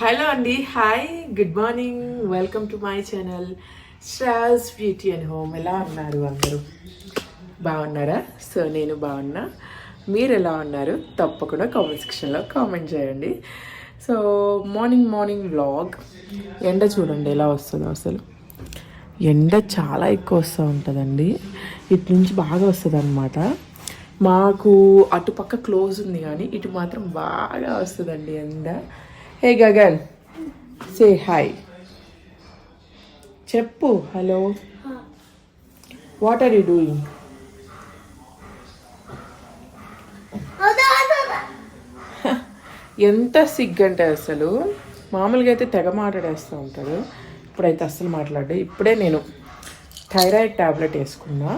Hello అండి hi good morning welcome to my channel straws beauty and home ఎలా ఉన్నారు అందరూ? బాగున్నారా? సో నేను బాగున్నా. మీరు ఎలా ఉన్నారు? తప్పకుండా కామెంట్ సెక్షన్లో కామెంట్ చేయండి. సో మార్నింగ్ మార్నింగ్ వ్లాగ్ ఎండ చూడండి ఎలా వస్తుందో అసలు. ఎండ చాలా ఎక్కువ వస్తూ ఉంటుందండి. ఇటు నుంచి బాగా వస్తుంది అనమాట మాకు అటుపక్క క్లోజ్ ఉంది కానీ ఇటు మాత్రం బాగా వస్తుందండి ఎండ. హే గగన్ సే హాయ్ చెప్పు hello what are you doing ఎంత సిగ్గంటే అసలు. మామూలుగా అయితే తెగ మాట్లాడేస్తూ ఉంటాడు ఇప్పుడైతే అస్సలు మాట్లాడు ఇప్పుడే నేను థైరాయిడ్ టాబ్లెట్ వేసుకున్నా.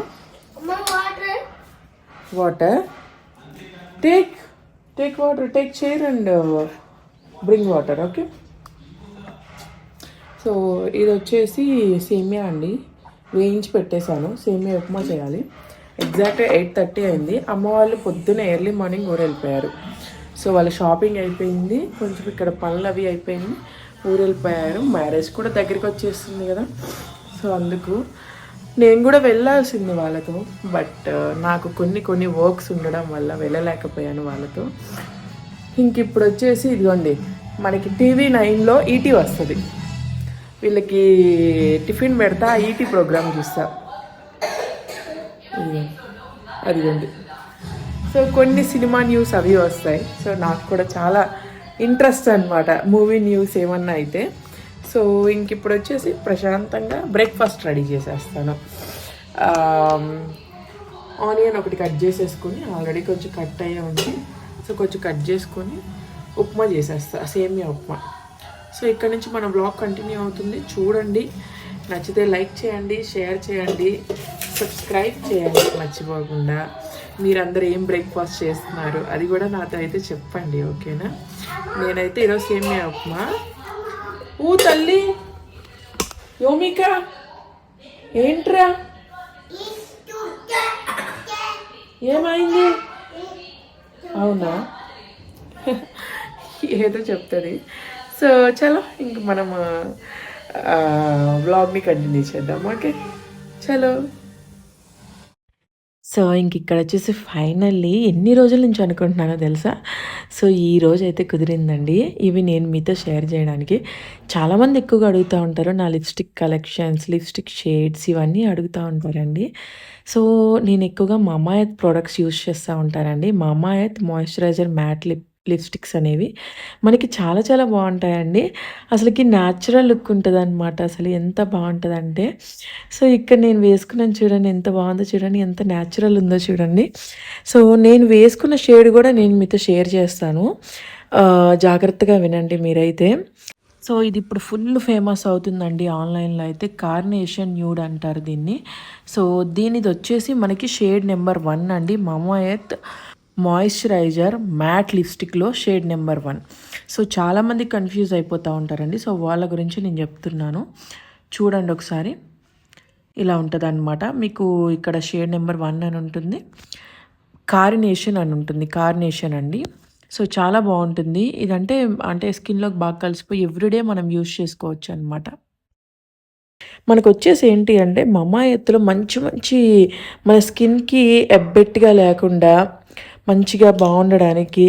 Water. Take take water take chair and bring water okay? So ఇది వచ్చేసి సేమియా అండి. వేయించి పెట్టేశాను. సేమియా ఉప్మా చేయాలి. ఎగ్జాక్ట్గా ఎయిట్ థర్టీ అయింది. అమ్మ వాళ్ళు పొద్దున్న ఎర్లీ మార్నింగ్ ఊరు వెళ్ళిపోయారు. సో వాళ్ళ షాపింగ్ అయిపోయింది. కొంచెం ఇక్కడ పనులు అవి అయిపోయింది. ఊరు వెళ్ళిపోయారు. మ్యారేజ్ కూడా దగ్గరికి వచ్చేస్తుంది కదా. సో అందుకు నేను కూడా వెళ్ళాల్సింది వాళ్ళతో. బట్ నాకు కొన్ని కొన్ని వర్క్స్ ఉండడం వల్ల వెళ్ళలేకపోయాను వాళ్ళతో. ఇంక ఇప్పుడు వచ్చేసి ఇదిగోండి మనకి టీవీ నైన్లో ఈటీ వస్తుంది. వీళ్ళకి టిఫిన్ పెడతా ఈటీ ప్రోగ్రామ్ చూస్తా. అదిగోండి. సో కొన్ని సినిమా న్యూస్ అవి వస్తాయి. సో నాకు కూడా చాలా ఇంట్రెస్ట్ అనమాట మూవీ న్యూస్ ఏమన్నా అయితే. సో ఇంక ఇప్పుడు వచ్చేసి ప్రశాంతంగా బ్రేక్ఫాస్ట్ రెడీ చేసేస్తాను. ఆనియన్ ఒకటి కట్ చేసేసుకొని ఆల్రెడీ కొంచెం కట్ అయ్యే ఉంది. సో కొంచెం కట్ చేసుకొని ఉప్మా చేసేస్తా సేమియా ఉప్మా. సో ఇక్కడ నుంచి మన బ్లాగ్ కంటిన్యూ అవుతుంది. చూడండి నచ్చితే లైక్ చేయండి షేర్ చేయండి సబ్స్క్రైబ్ చేయండి మర్చిపోకుండా. మీరందరూ ఏం బ్రేక్ఫాస్ట్ చేస్తున్నారు? అది కూడా నాతో అయితే చెప్పండి ఓకేనా నేనైతే ఈరోజు సేమియా ఉప్మా. ఊ తల్లి! యోమిక! ఏంట్రా? ఏమైంది? అవునా? ఏదో చెప్తుంది. సో చలో ఇంక మనం వ్లాగ్ని కంటిన్యూ చేద్దాం ఓకే? చలో. సో ఇంక ఇక్కడ వచ్చేసి ఫైనల్లీ ఎన్ని రోజుల నుంచి అనుకుంటున్నానో తెలుసా? సో ఈ రోజు అయితే కుదిరిందండి. ఇవి నేను మీతో షేర్ చేయడానికి. చాలామంది ఎక్కువగా అడుగుతూ ఉంటారు నా లిప్స్టిక్ కలెక్షన్స్ లిప్స్టిక్ షేడ్స్ ఇవన్నీ అడుగుతూ ఉంటారండి. సో నేను ఎక్కువగా మమాయత్ ప్రోడక్ట్స్ యూస్ చేస్తూ ఉంటానండి. మమాయత్ మాయిశ్చరైజర్ మ్యాట్ లిప్ లిప్స్టిక్స్ అనేవి మనకి చాలా చాలా బాగుంటాయండి. అసలుకి న్యాచురల్ లుక్ ఉంటుంది అనమాట అసలు ఎంత బాగుంటుందంటే. సో ఇక్కడ నేను వేసుకున్నాను చూడండి ఎంత బాగుందో చూడండి ఎంత న్యాచురల్ ఉందో చూడండి. సో నేను వేసుకున్న షేడ్ కూడా నేను మీతో షేర్ చేస్తాను. జాగ్రత్తగా వినండి మీరైతే. సో ఇది ఇప్పుడు ఫుల్ ఫేమస్ అవుతుందండి ఆన్లైన్లో అయితే. కార్నేషన్ న్యూడ్ అంటారు దీన్ని. సో దీనిది వచ్చేసి మనకి షేడ్ నెంబర్ వన్ అండి. మమోయత్ మాయిశ్చరైజర్ మ్యాట్ లిప్స్టిక్లో షేడ్ నెంబర్ వన్ సో చాలామంది కన్ఫ్యూజ్ అయిపోతూ ఉంటారండి. సో వాళ్ళ గురించి నేను చెప్తున్నాను. చూడండి ఒకసారి. ఇలా ఉంటుంది అనమాట మీకు ఇక్కడ షేడ్ నెంబర్ వన్ అని ఉంటుంది. కార్నేషన్ అని ఉంటుంది. కార్నేషన్ అండి. సో చాలా బాగుంటుంది. ఇదంటే అంటే స్కిన్లోకి బాగా కలిసిపోయి ఎవ్రీడే మనం యూజ్ చేసుకోవచ్చు అనమాట మనకు వచ్చేసి ఏంటి అంటే మమా ఎత్తులో మంచి మంచి మన స్కిన్కి ఎబ్బెట్టుగా లేకుండా మంచిగా బాగుండడానికి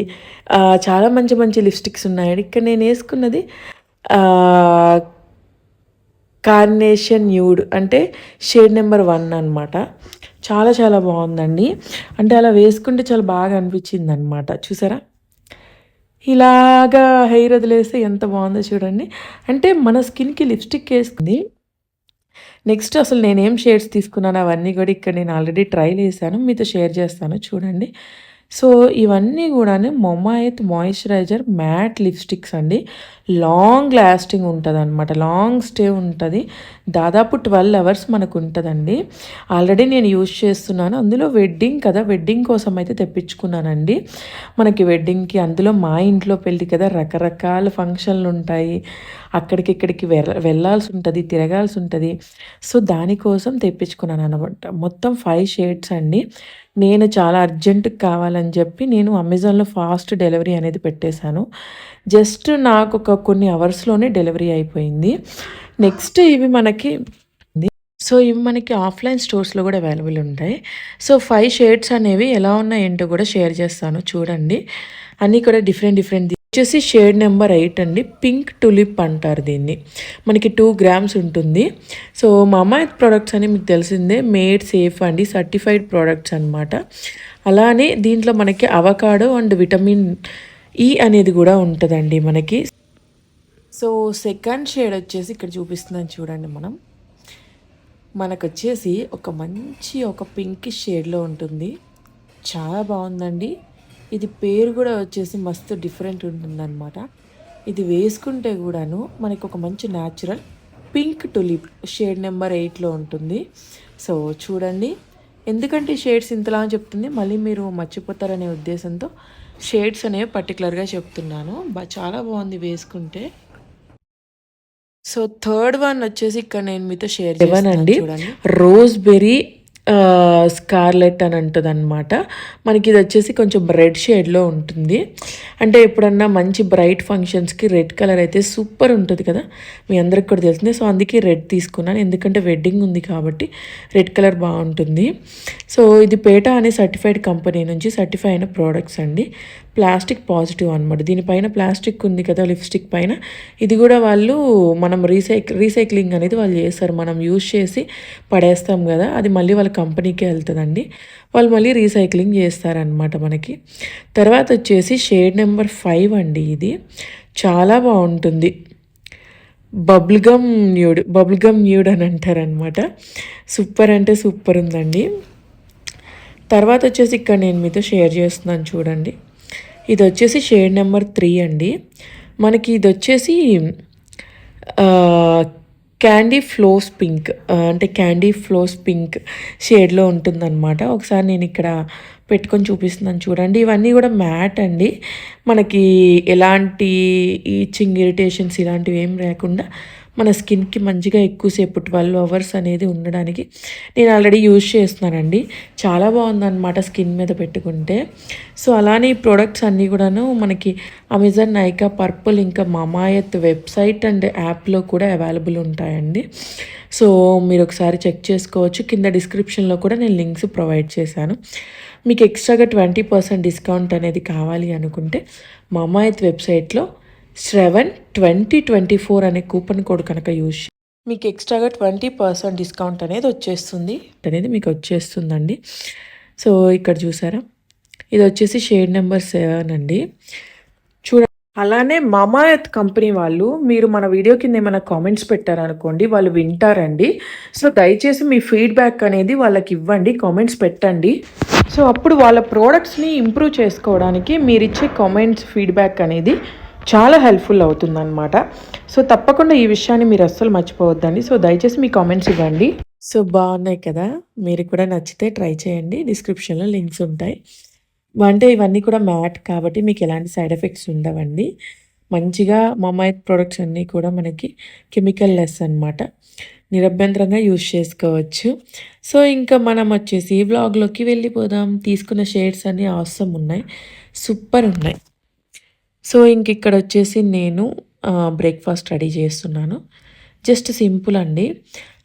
చాలా మంచి మంచి లిప్స్టిక్స్ ఉన్నాయి ఇక్కడ నేను వేసుకున్నది కార్నేషన్ న్యూడ్ అంటే షేడ్ నెంబర్ వన్ అనమాట చాలా చాలా బాగుందండి. అంటే అలా వేసుకుంటే చాలా బాగా అనిపించింది అనమాట చూసారా? ఇలాగా హెయిర్ వదిలేస్తే ఎంత బాగుందో చూడండి. అంటే మన స్కిన్కి లిప్స్టిక్ వేసుకుంది. నెక్స్ట్ అసలు నేనేం షేడ్స్ తీసుకున్నాను అవన్నీ కూడా ఇక్కడ నేను ఆల్రెడీ ట్రై చేశాను. మీతో షేర్ చేస్తాను. చూడండి. సో ఇవన్నీ కూడా మొమాయిత్ మాయిశ్చరైజర్ మ్యాట్ లిప్స్టిక్స్ అండి. లాంగ్ లాస్టింగ్ ఉంటుంది అనమాట లాంగ్ స్టే ఉంటుంది. దాదాపు ట్వెల్వ్ అవర్స్ మనకు ఉంటుందండి ఆల్రెడీ నేను యూజ్ చేస్తున్నాను. అందులో వెడ్డింగ్ కదా వెడ్డింగ్ కోసం అయితే తెప్పించుకున్నానండి. మనకి వెడ్డింగ్కి అందులో మా ఇంట్లో పెళ్ళి కదా రకరకాల ఫంక్షన్లు ఉంటాయి అక్కడికి ఇక్కడికి వెళ్ళాల్సి ఉంటుంది తిరగాల్సి ఉంటుంది సో దానికోసం తెప్పించుకున్నాను అనమాట మొత్తం ఫైవ్ షేడ్స్ అండి. నేను చాలా అర్జెంటుకి కావాలని చెప్పి నేను అమెజాన్లో ఫాస్ట్ డెలివరీ అనేది పెట్టేశాను. జస్ట్ నాకు ఒక కొన్ని అవర్స్లోనే డెలివరీ అయిపోయింది. నెక్స్ట్ ఇవి మనకి సో ఇవి మనకి ఆఫ్లైన్ స్టోర్స్లో కూడా అవైలబుల్ ఉంటాయి. సో ఫైవ్ షేడ్స్ అనేవి ఎలా ఉన్నాయేంటో కూడా షేర్ చేస్తాను. చూడండి. అన్నీ కూడా డిఫరెంట్ డిఫరెంట్ వచ్చేసి షేడ్ నెంబర్ ఎయిట్ అండి. పింక్ టులిప్ అంటారు దీన్ని. మనకి టూ గ్రామ్స్ ఉంటుంది. సో మా ప్రోడక్ట్స్ ప్రొడక్ట్స్ అని మీకు తెలిసిందే. మేడ్ సేఫ్ అండి. సర్టిఫైడ్ ప్రోడక్ట్స్ అనమాట అలానే దీంట్లో మనకి అవకాడో అండ్ విటమిన్ ఈ అనేది కూడా ఉంటుందండి మనకి. సో సెకండ్ షేడ్ వచ్చేసి ఇక్కడ చూపిస్తుందని చూడండి మనం. మనకు వచ్చేసి ఒక మంచి ఒక పింక్ షేడ్లో ఉంటుంది. చాలా బాగుందండి. ఇది పేరు కూడా వచ్చేసి మస్తు డిఫరెంట్ ఉంటుందన్నమాట. ఇది వేసుకుంటే కూడాను మనకి ఒక మంచి natural pink tulip shade number ఎయిట్లో ఉంటుంది. సో చూడండి. ఎందుకంటే షేడ్స్ ఇంతలా చెప్తుంది మళ్ళీ మీరు మర్చిపోతారనే ఉద్దేశంతో షేడ్స్ అనేవి పర్టికులర్గా చెప్తున్నాను. చాలా బాగుంది వేసుకుంటే. సో థర్డ్ వన్ వచ్చేసి ఇక్కడ నేను మీతో షేర్ చేస్తానండి రోజ్ బెర్రీ స్కార్లెట్ అని అంటుంది అనమాట మనకి ఇది వచ్చేసి కొంచెం రెడ్ షేడ్లో ఉంటుంది. అంటే ఎప్పుడన్నా మంచి బ్రైట్ ఫంక్షన్స్కి రెడ్ కలర్ అయితే సూపర్ ఉంటుంది కదా. మీ అందరికి కూడా తెలిసిందే సో అందుకే రెడ్ తీసుకున్నాను. ఎందుకంటే వెడ్డింగ్ ఉంది కాబట్టి రెడ్ కలర్ బాగుంటుంది. సో ఇది పేట అనే సర్టిఫైడ్ కంపెనీ నుంచి సర్టిఫై అయిన ప్రోడక్ట్స్ అండి. ప్లాస్టిక్ పాజిటివ్ అనమాట దీనిపైన ప్లాస్టిక్ ఉంది కదా లిప్స్టిక్ పైన. ఇది కూడా వాళ్ళు మనం రీసైక్ రీసైక్లింగ్ అనేది వాళ్ళు చేస్తారు. మనం యూజ్ చేసి పడేస్తాం కదా అది మళ్ళీ వాళ్ళ కంపెనీకే వెళ్తుందండి. వాళ్ళు మళ్ళీ రీసైక్లింగ్ చేస్తారనమాట మనకి. తర్వాత వచ్చేసి షేడ్ నెంబర్ ఫైవ్ అండి ఇది. చాలా బాగుంటుంది. బబుల్గమ్ న్యూడ్ బబుల్గమ్ న్యూడ్ అని అంటారనమాట సూపర్ అంటే సూపర్ ఉందండి. తర్వాత వచ్చేసి ఇక్కడ నేను మీతో షేర్ చేస్తున్నాను చూడండి. ఇది వచ్చేసి షేడ్ నెంబర్ త్రీ అండి. మనకి ఇది వచ్చేసి క్యాండీ ఫ్లోస్ పింక్ అంటే క్యాండీ ఫ్లోస్ పింక్ షేడ్లో ఉంటుందన్నమాట. ఒకసారి నేను ఇక్కడ పెట్టుకొని చూపిస్తున్నాను చూడండి. ఇవన్నీ కూడా మ్యాట్ అండి. మనకి ఎలాంటి ఈచింగ్ ఇరిటేషన్స్ ఇలాంటివి ఏం లేకుండా మన స్కిన్కి మంచిగా ఎక్కువసేపు ట్వెల్వ్ అవర్స్ అనేది ఉండడానికి నేను ఆల్రెడీ యూజ్ చేస్తున్నానండి. చాలా బాగుందన్నమాట స్కిన్ మీద పెట్టుకుంటే. సో అలానే ఈ ప్రోడక్ట్స్ అన్నీ కూడాను మనకి అమెజాన్ నైకా పర్పుల్ ఇంకా మమాయత్ వెబ్సైట్ అండ్ యాప్లో కూడా అవైలబుల్ ఉంటాయండి. సో మీరు ఒకసారి చెక్ చేసుకోవచ్చు. కింద డిస్క్రిప్షన్లో కూడా నేను లింక్స్ ప్రొవైడ్ చేశాను. మీకు ఎక్స్ట్రాగా ట్వంటీ పర్సెంట్ డిస్కౌంట్ అనేది కావాలి అనుకుంటే మమాయత్ వెబ్సైట్లో శ్రవణ్ ట్వంటీ ట్వంటీ ఫోర్ అనే కూపన్ కోడ్ కనుక యూజ్ మీకు ఎక్స్ట్రాగా ట్వంటీ పర్సెంట్ డిస్కౌంట్ అనేది వచ్చేస్తుంది. అనేది మీకు వచ్చేస్తుందండి. సో ఇక్కడ చూసారా? ఇది వచ్చేసి షేడ్ నెంబర్ సెవెన్ అండి. చూడ అలానే మమాయత్ కంపెనీ వాళ్ళు మీరు మన వీడియో కింద ఏమైనా కామెంట్స్ పెట్టారనుకోండి వాళ్ళు వింటారండి. సో దయచేసి మీ ఫీడ్బ్యాక్ అనేది వాళ్ళకి ఇవ్వండి కామెంట్స్ పెట్టండి. సో అప్పుడు వాళ్ళ ప్రోడక్ట్స్ని ఇంప్రూవ్ చేసుకోవడానికి మీరు ఇచ్చే కామెంట్స్ ఫీడ్బ్యాక్ అనేది చాలా హెల్ప్ఫుల్ అవుతుందన్నమాట. సో తప్పకుండా ఈ విషయాన్ని మీరు అస్సలు మర్చిపోవద్దండి. సో దయచేసి మీ కామెంట్స్ ఇవ్వండి. సో బాగున్నాయి కదా? మీరు కూడా నచ్చితే ట్రై చేయండి. డిస్క్రిప్షన్లో లింక్స్ ఉంటాయి. అంటే ఇవన్నీ కూడా మ్యాట్ కాబట్టి మీకు ఎలాంటి సైడ్ ఎఫెక్ట్స్ ఉండవండి. మంచిగా మమాయిత్ ప్రొడక్ట్స్ అన్నీ కూడా మనకి కెమికల్ లెస్ అనమాట నిరభ్యంతరంగా యూజ్ చేసుకోవచ్చు. సో ఇంకా మనం వచ్చేసి వ్లాగ్లోకి వెళ్ళిపోదాం. తీసుకున్న షేడ్స్ అన్నీ అవసరం ఉన్నాయి. సూపర్ ఉన్నాయి. సో ఇంక ఇక్కడ వచ్చేసి నేను బ్రేక్ఫాస్ట్ రెడీ చేస్తున్నాను. జస్ట్ సింపుల్ అండి.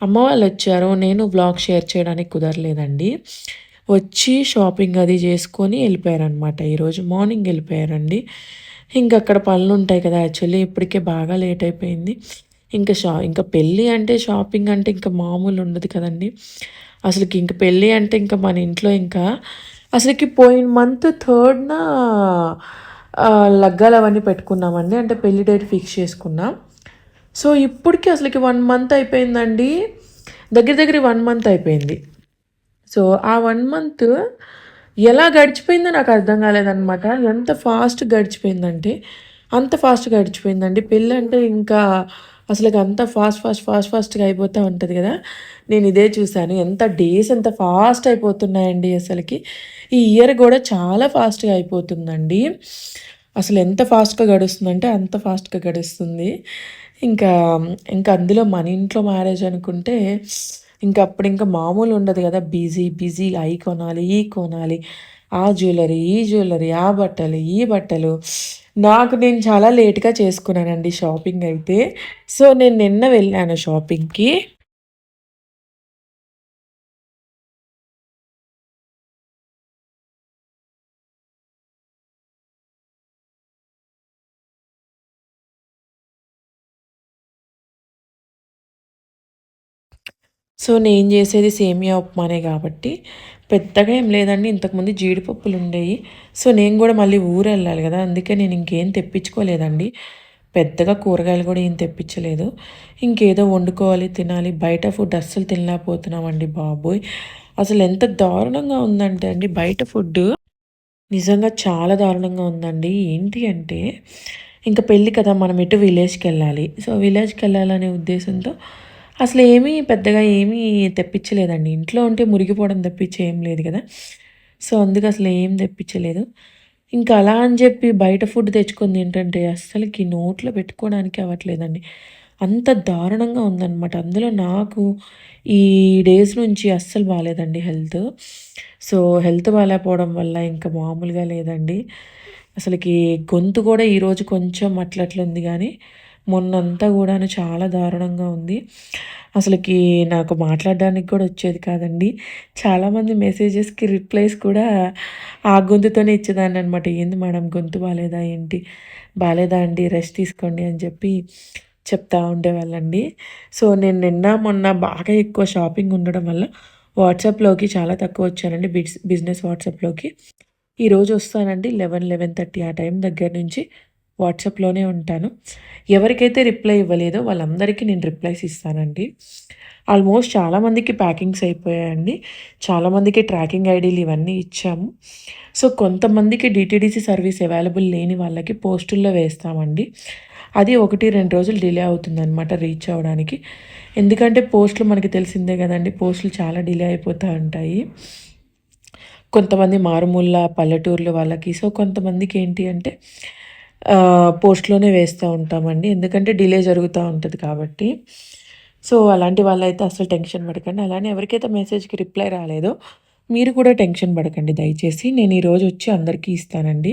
అమ్మ వాళ్ళు వచ్చారు నేను బ్లాగ్ షేర్ చేయడానికి కుదరలేదండి. వచ్చి షాపింగ్ అది చేసుకొని వెళ్ళిపోయారనమాట ఈరోజు మార్నింగ్ వెళ్ళిపోయారండి. ఇంకా అక్కడ పనులు ఉంటాయి కదా యాక్చువల్లీ ఇప్పటికే బాగా లేట్ అయిపోయింది. ఇంకా షా ఇంకా పెళ్ళి అంటే షాపింగ్ అంటే ఇంకా మామూలు ఉండదు కదండి. అసలుకి ఇంక పెళ్ళి అంటే ఇంకా మన ఇంట్లో ఇంకా అసలుకి పోయిన మంత్ థర్డ్న లగ్గాలు అవన్నీ పెట్టుకున్నామండి. అంటే పెళ్ళి డేట్ ఫిక్స్ చేసుకున్నాం. సో ఇప్పటికి అసలుకి వన్ మంత్ అయిపోయిందండి. దగ్గర దగ్గర వన్ మంత్ అయిపోయింది. సో ఆ వన్ మంత్ ఎలా గడిచిపోయిందో నాకు అర్థం కాలేదన్నమాట. ఎంత ఫాస్ట్ గడిచిపోయిందంటే అంత ఫాస్ట్ గడిచిపోయిందండి. పెళ్ళి అంటే ఇంకా అసలు అంత ఫాస్ట్ ఫాస్ట్ ఫాస్ట్ ఫాస్ట్గా అయిపోతూ ఉంటుంది కదా. నేను ఇదే చూశాను. ఎంత డేస్ ఎంత ఫాస్ట్ అయిపోతున్నాయండి అసలుకి. ఈ ఇయర్ కూడా చాలా ఫాస్ట్గా అయిపోతుందండి. అసలు ఎంత ఫాస్ట్గా గడుస్తుందంటే అంత ఫాస్ట్గా గడుస్తుంది. ఇంకా ఇంకా అందులో మన ఇంట్లో మ్యారేజ్ అనుకుంటే ఇంకా అప్పుడు ఇంకా మామూలు ఉండదు కదా. బిజీ బిజీ అయి కొనాలి ఈ కొనాలి. ఆ జ్యువెలరీ ఈ జ్యువెలరీ ఆ బట్టలు ఈ బట్టలు. నాకు నేను చాలా లేట్గా చేసుకున్నానండి షాపింగ్ అయితే. సో నేను నిన్న వెళ్ళాను షాపింగ్కి. సో నేను చేసేది సేమియా ఉప్మానే కాబట్టి. పెద్దగా ఏం లేదండి. ఇంతకుముందు జీడిపప్పులు ఉండేవి సో నేను కూడా మళ్ళీ ఊరు వెళ్ళాలి కదా. అందుకే నేను ఇంకేం తెప్పించుకోలేదండి. పెద్దగా కూరగాయలు కూడా ఏం తెప్పించలేదు. ఇంకేదో వండుకోవాలి తినాలి. బయట ఫుడ్ అస్సలు తినలేకపోతున్నామండి బాబోయ్. అసలు ఎంత దారుణంగా ఉందంటే అండి బయట ఫుడ్ నిజంగా చాలా దారుణంగా ఉందండి. ఏంటి అంటే ఇంకా పెళ్ళి కదా మనం ఇటు విలేజ్కి వెళ్ళాలి సో విలేజ్కి వెళ్ళాలనే ఉద్దేశంతో అసలు ఏమీ పెద్దగా ఏమీ తెప్పించలేదండి. ఇంట్లో ఉంటే మురిగిపోవడం తప్పించి ఏం లేదు కదా. సో అందుకు అసలు ఏం తెప్పించలేదు. ఇంకా అలా అని చెప్పి బయట ఫుడ్ తెచ్చుకుంది ఏంటంటే అస్సలకి నోట్లో పెట్టుకోవడానికి అవ్వట్లేదండి. అంత దారుణంగా ఉందన్నమాట. అందులో నాకు ఈ డేస్ నుంచి అస్సలు బాగాలేదండి హెల్త్. సో హెల్త్ బాగాలేకపోవడం వల్ల ఇంకా మామూలుగా లేదండి. అసలుకి గొంతు కూడా ఈరోజు కొంచెం అట్లట్లుంది కానీ మొన్నంతా కూడాను చాలా దారుణంగా ఉంది. అసలుకి నాకు మాట్లాడడానికి కూడా వచ్చేది కాదండి. చాలామంది మెసేజెస్కి రిప్లైస్ కూడా ఆ గొంతుతోనే ఇచ్చేదాన్ని అనమాట ఏంది మేడం గొంతు బాగాలేదా ఏంటి? బాగాలేదా అండి రెస్ట్ తీసుకోండి అని చెప్పి చెప్తా ఉండేవాళ్ళండి సో నేను నిన్న మొన్న బాగా ఎక్కువ షాపింగ్ ఉండడం వల్ల వాట్సాప్లోకి చాలా తక్కువ వచ్చానండి. బిజ్ బిజినెస్ వాట్సాప్లోకి ఈరోజు వస్తానండి లెవెన్ లెవెన్ థర్టీ ఆ టైం దగ్గర నుంచి. వాట్సాప్లోనే ఉంటాను. ఎవరికైతే రిప్లై ఇవ్వలేదో వాళ్ళందరికీ నేను రిప్లైస్ ఇస్తానండి. ఆల్మోస్ట్ చాలామందికి ప్యాకింగ్స్ అయిపోయాయండి. చాలామందికి ట్రాకింగ్ ఐడీలు ఇవన్నీ ఇచ్చాము. సో కొంతమందికి డిటీడీసీ సర్వీస్ అవైలబుల్ లేని వాళ్ళకి పోస్టుల్లో వేస్తామండి. అది ఒకటి రెండు రోజులు డిలే అవుతుందన్నమాట రీచ్ అవ్వడానికి. ఎందుకంటే పోస్టులు మనకి తెలిసిందే కదండి పోస్టులు చాలా డిలే అయిపోతూ ఉంటాయి. కొంతమంది మారుమూల పల్లెటూర్లు వాళ్ళకి. సో కొంతమందికి ఏంటి అంటే పోస్ట్లోనే వేస్తూ ఉంటామండి. ఎందుకంటే డిలే జరుగుతూ ఉంటుంది కాబట్టి. సో అలాంటి వాళ్ళైతే అసలు టెన్షన్ పడకండి. అలానే ఎవరికైతే మెసేజ్కి రిప్లై రాలేదో మీరు కూడా టెన్షన్ పడకండి దయచేసి. నేను ఈరోజు వచ్చి అందరికీ ఇస్తానండి.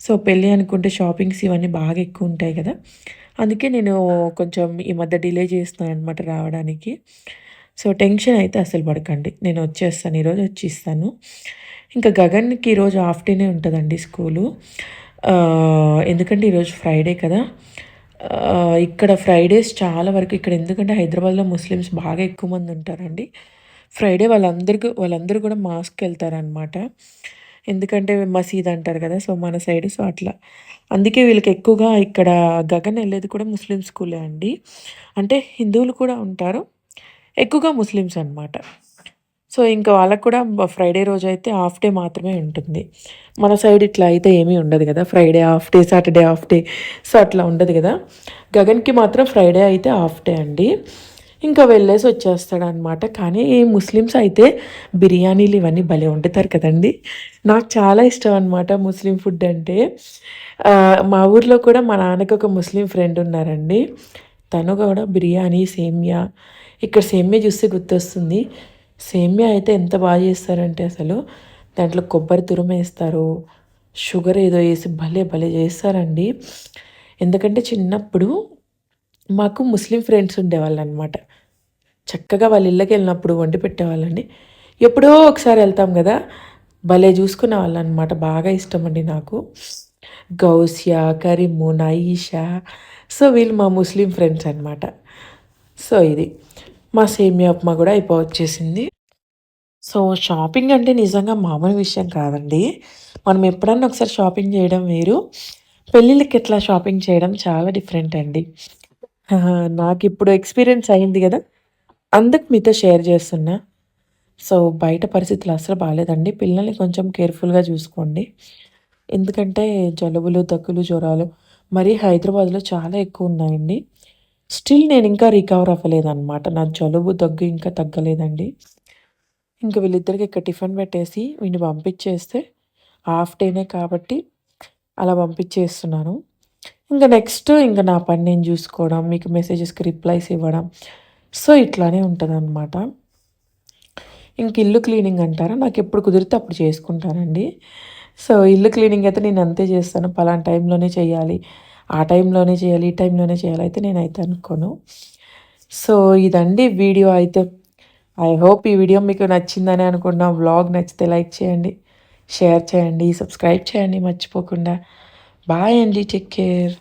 సో పెళ్ళి అనుకుంటే షాపింగ్స్ ఇవన్నీ బాగా ఎక్కువ ఉంటాయి కదా. అందుకే నేను కొంచెం ఈ మధ్య డిలే చేస్తున్నాను అనమాట రావడానికి. సో టెన్షన్ అయితే అసలు పడకండి. నేను వచ్చేస్తాను ఈరోజు వచ్చి ఇస్తాను. ఇంకా గగన్కి ఈరోజు హాఫ్ డేనే ఉంటుందండి స్కూలు. ఎందుకంటే ఈరోజు ఫ్రైడే కదా. ఇక్కడ ఫ్రైడేస్ చాలా వరకు ఇక్కడ ఎందుకంటే హైదరాబాద్లో ముస్లిమ్స్ బాగా ఎక్కువ మంది ఉంటారండి. ఫ్రైడే వాళ్ళందరికీ వాళ్ళందరూ కూడా మాస్క్ వెళ్తారనమాట ఎందుకంటే మసీద్ అంటారు కదా సో మన సైడ్ సో అట్లా. అందుకే వీళ్ళకి ఎక్కువగా ఇక్కడ గగన్ వెళ్ళేది కూడా ముస్లిం స్కూలే అండి. అంటే హిందువులు కూడా ఉంటారు. ఎక్కువగా ముస్లిమ్స్ అనమాట సో ఇంకా వాళ్ళకు కూడా ఫ్రైడే రోజు అయితే హాఫ్ డే మాత్రమే ఉంటుంది. మన సైడ్ ఇట్లా అయితే ఏమీ ఉండదు కదా. Friday half day Saturday half day so అట్లా ఉండదు కదా. గగన్కి మాత్రం ఫ్రైడే అయితే హాఫ్ డే అండి. ఇంకా వెళ్ళేసి వచ్చేస్తాడు అనమాట కానీ ఈ ముస్లిమ్స్ అయితే బిర్యానీలు ఇవన్నీ భలే వండుతారు కదండి. నాకు చాలా ఇష్టం అనమాట ముస్లిం ఫుడ్ అంటే. మా ఊర్లో కూడా మా నాన్నకి ఒక ముస్లిం ఫ్రెండ్ ఉన్నారండి. తను కూడా బిర్యానీ సేమియా. ఇక్కడ సేమియా చూస్తే గుర్తొస్తుంది. సేమియా అయితే ఎంత బాగా చేస్తారంటే అసలు దాంట్లో కొబ్బరి తురుమేస్తారు షుగర్ ఏదో వేసి భలే భలే చేస్తారండి. ఎందుకంటే చిన్నప్పుడు మాకు ముస్లిం ఫ్రెండ్స్ ఉండేవాళ్ళు అనమాట చక్కగా వాళ్ళ ఇళ్ళకి వెళ్ళినప్పుడు వండి పెట్టేవాళ్ళండి ఎప్పుడో ఒకసారి వెళ్తాం కదా భలే చూసుకునే వాళ్ళు అనమాట బాగా ఇష్టం అండి నాకు. గౌస్యా కరీము నయీషా సో వీళ్ళు మా ముస్లిం ఫ్రెండ్స్ అనమాట. సో ఇది. మా సేమియా ఉప్మా కూడా అయిపోవచ్చేసింది సో షాపింగ్ అంటే నిజంగా మామూలు విషయం కాదండి. మనం ఎప్పుడన్నా ఒకసారి షాపింగ్ చేయడం వేరు. పెళ్ళిళ్ళకి ఎట్లా షాపింగ్ చేయడం చాలా డిఫరెంట్ అండి. నాకు ఇప్పుడు ఎక్స్పీరియన్స్ అయింది కదా. అందుకు మీతో షేర్ చేస్తున్నా. సో బయట పరిస్థితులు అసలు బాగాలేదండి పిల్లల్ని కొంచెం కేర్ఫుల్గా చూసుకోండి. ఎందుకంటే జలుబులు దగ్గులు జ్వరాలు మరీ హైదరాబాద్లో చాలా ఎక్కువ ఉన్నాయండి. స్టిల్ నేను ఇంకా రికవర్ అవ్వలేదన్నమాట. నా జలుబు దగ్గు ఇంకా తగ్గలేదండి. ఇంక వీళ్ళిద్దరికి ఇక్కడ టిఫిన్ పెట్టేసి వీడిని పంపించేస్తే హాఫ్ డేనే కాబట్టి అలా పంపించేస్తున్నాను. ఇంకా నెక్స్ట్ ఇంకా నా పని నేను చూసుకోవడం మీకు మెసేజెస్కి రిప్లైస్ ఇవ్వడం. సో ఇట్లానే ఉంటుంది అనమాట ఇంక ఇల్లు క్లీనింగ్ అంటారా? నాకు ఎప్పుడు కుదిరితే అప్పుడు చేసుకుంటానండి. సో ఇల్లు క్లీనింగ్ అయితే నేను అంతే చేస్తాను. పలానా టైంలోనే చేయాలి. ఆ టైంలోనే చేయాలి ఈ టైంలోనే చేయాలి అయితే నేనైతే అనుకోను. సో ఇదండి వీడియో అయితే. ఐ హోప్ ఈ వీడియో మీకు నచ్చిందని అనుకున్నా వ్లాగ్ నచ్చితే లైక్ చేయండి షేర్ చేయండి సబ్స్క్రైబ్ చేయండి మర్చిపోకుండా. బాయ్ అండి టేక్ కేర్.